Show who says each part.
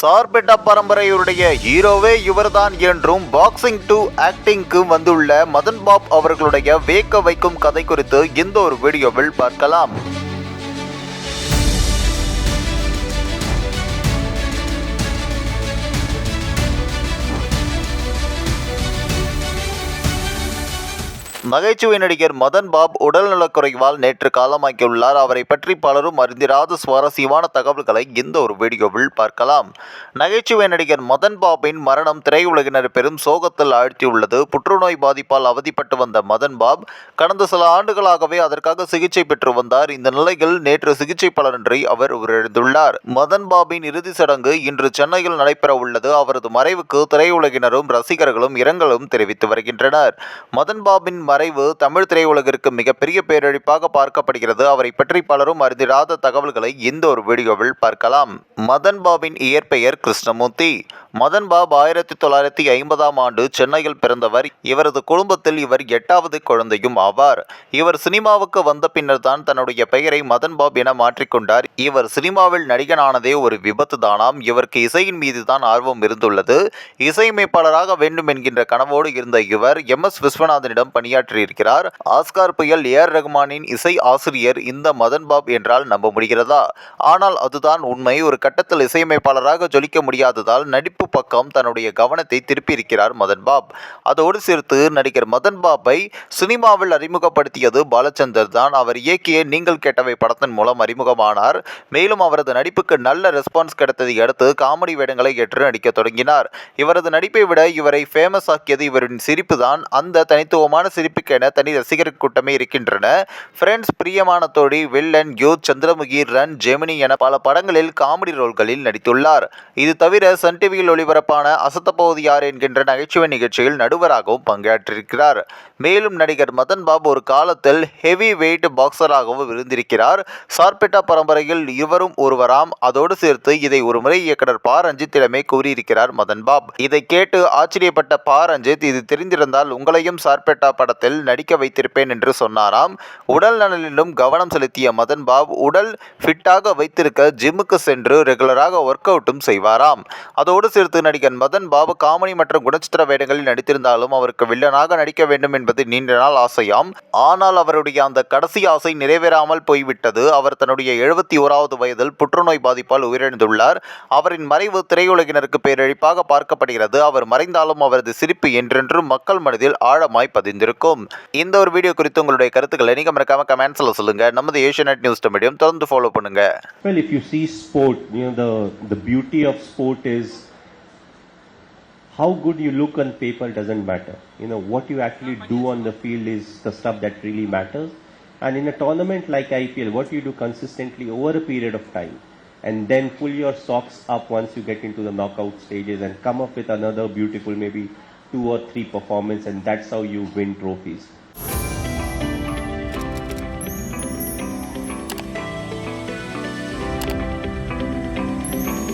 Speaker 1: சார்பெட்டா பரம்பரையுடைய ஹீரோவே இவர்தான் என்றும் boxing to ஆக்டிங்க்கு வந்துள்ள மதன் பாப் அவர்களுடைய வேக்க வைக்கும் கதை குறித்து இந்த ஒரு வீடியோவில் பார்க்கலாம். நகைச்சுவை நடிகர் மதன் பாப் உடல்நலக்குறைவால் நேற்று காலமாக்கியுள்ளார். அவரை பற்றி பலரும் அறிந்திராத சுவாரஸ்யமான தகவல்களை இந்த ஒரு வீடியோவில் பார்க்கலாம். நகைச்சுவை நடிகர் மதன் பாபின் மரணம் திரையுலகினர் பெரும் சோகத்தில் ஆழ்த்தியுள்ளது. புற்றுநோய் பாதிப்பால் அவதிப்பட்டு வந்த மதன் பாப் கடந்த சில ஆண்டுகளாகவே அதற்காக சிகிச்சை பெற்று வந்தார். இந்த நிலையில் நேற்று சிகிச்சை பலனின்றி அவர் உயிரிழந்துள்ளார். மதன் பாபின் இறுதி சடங்கு இன்று சென்னையில் நடைபெற உள்ளது. அவரது மறைவுக்கு திரையுலகினரும் ரசிகர்களும் இரங்கலும் தெரிவித்து வருகின்றனர். மதன் பாபின் மறைவு தமிழ் திரையுலகிற்கு மிகப்பெரிய பேரழிப்பாக பார்க்கப்படுகிறது. அவரை பற்றி பலரும் அறிந்திடாத தகவல்களை இந்த ஒரு வீடியோவில் பார்க்கலாம். மதன் பாபின் இயற்பெயர் கிருஷ்ணமூர்த்தி. மதன் பாப் ஆயிரத்தி தொள்ளாயிரத்தி ஐம்பதாம் ஆண்டு சென்னையில் பிறந்தவர். இவரது குடும்பத்தில் இவர் எட்டாவது குழந்தையும் ஆவார். இவர் சினிமாவுக்கு வந்த பின்னர் தான் தன்னுடைய பெயரை மதன் பாப் என மாற்றிக்கொண்டார். இவர் சினிமாவில் நடிகனானதே ஒரு விபத்து தானாம். இவருக்கு இசையின் மீது தான் ஆர்வம் இருந்துள்ளது. இசையமைப்பாளராக வேண்டும் என்கின்ற கனவோடு இருந்த இவர் எம் எஸ் விஸ்வநாதனிடம் பணியாற்றியிருக்கிறார். ஆஸ்கார் புயல் ஏஆர் ரகுமானின் இசை ஆசிரியர் இந்த மதன் பாப் என்றால் நம்ப முடிகிறதா? ஆனால் அதுதான் உண்மை. ஒரு கட்டத்தில் இசையமைப்பாளராக ஜொலிக்க முடியாததால் நடிப்பு பக்கம் தன்னுடைய கவனத்தை திருப்பியிருக்கிறார் மதன் பாப். அதோடு சேர்த்து நடிகர் மதன் பாப்பை சினிமாவில் அறிமுகப்படுத்தியது பாலச்சந்தர் தான். அவர் இயக்கிய நீங்கள் கேட்டவை படத்தின் மூலம் அறிமுகமானார். மேலும் அவரது நடிப்புக்கு நல்ல ரெஸ்பான்ஸ் கிடைத்ததை அடுத்து காமெடி வேடங்களை ஏற்று நடிக்க தொடங்கினார். இவரது நடிப்பை விட இவரை ஃபேமஸ் ஆக்கியது இவரின் சிரிப்பு தான். அந்த தனித்துவமான சிரிப்புக்கென தனி ரசிகர் கூட்டமே இருக்கின்றன. ஃப்ரெண்ட்ஸ் பிரியமான தோழி Villain Youth Chandramukhi Run Gemini என பல படங்களில் காமெடி ரோல்களில் நடித்துள்ளார். இது தவிர சன் டிவியில் ஒளிபரப்பான அசத்தப்பகுதி யார் என்கின்ற நகைச்சுவை நிகழ்ச்சியில் நடுவராகவும் பங்கேற்றிருக்கிறார். மேலும் நடிகர் மதன் பாபு ஒரு காலத்தில் ஹெவி வெயிட் பாக்ஸராகவும் இருந்திருக்கிறார். சார்பெட்டா பரம்பரையில் இருவரும் ஒருவராம். அதோடு சேர்த்து இதை ஒருமுறை இயக்குனர் பா. ரஞ்சித்திடமே கூறியிருக்கிறார் மதன் பாப். இதை கேட்டு ஆச்சரியப்பட்ட பா. ரஞ்சித் இது தெரிந்திருந்தால் உங்களையும் சார்பெட்டா படத்தில் நடிக்க வைத்திருப்பேன் என்று சொன்னாராம். உடல் நலனிலும் கவனம் செலுத்திய மதன் பாப் உடல் ஃபிட்டாக வைத்திருக்க ஜிம்முக்கு சென்று ரெகுலராக ஒர்க் அவுட்டும் செய்வாராம். அதோடு சேர்த்து நடிகர் மதன் பாபு காமெடி மற்றும் குணச்சித்திர வேடங்களில் நடித்திருந்தாலும் அவருக்கு வில்லனாக நடிக்க வேண்டும் என்பது நீண்ட நாள் ஆசையாம். ஆனால் அவருடைய அந்த கடைசி ஆசை நிறைவேறாமல் போய்விட்டது. அவர் தன்னுடைய எழுபத்தி ஓராவது வயதில் புற்றுநோய் பாதிப்பால் உயிரிழந்துள்ளார். அவரின் மறைவு திரையுலகினருக்கு பேரழிப்பாக பார்க்கப்படுகிறது. அவர் மறைந்தாலும் அவரது சிரிப்பு என்றென்றும் மக்கள் மனதில் ஆழமாய் பதிந்திருக்கும். இந்த ஒரு வீடியோ குறித்து உங்களுடைய கருத்துக்களை நீங்க மறக்காம கமெண்ட்ஸ்ல சொல்லுங்க. நமது ஏஷியநெட் நியூஸ் மீடியம் தொடர்ந்து ஃபாலோ பண்ணுங்க.
Speaker 2: Well, if you see sport, you know, the, the beauty of sport is how good you look on paper doesn't matter. You know, what you actually do on the field is the stuff that really matters. And in a tournament like IPL, what you do consistently over a period of time, and then pull your socks up once you get into the knockout stages and come up with another beautiful, maybe two or three performance, and that's how you win trophies.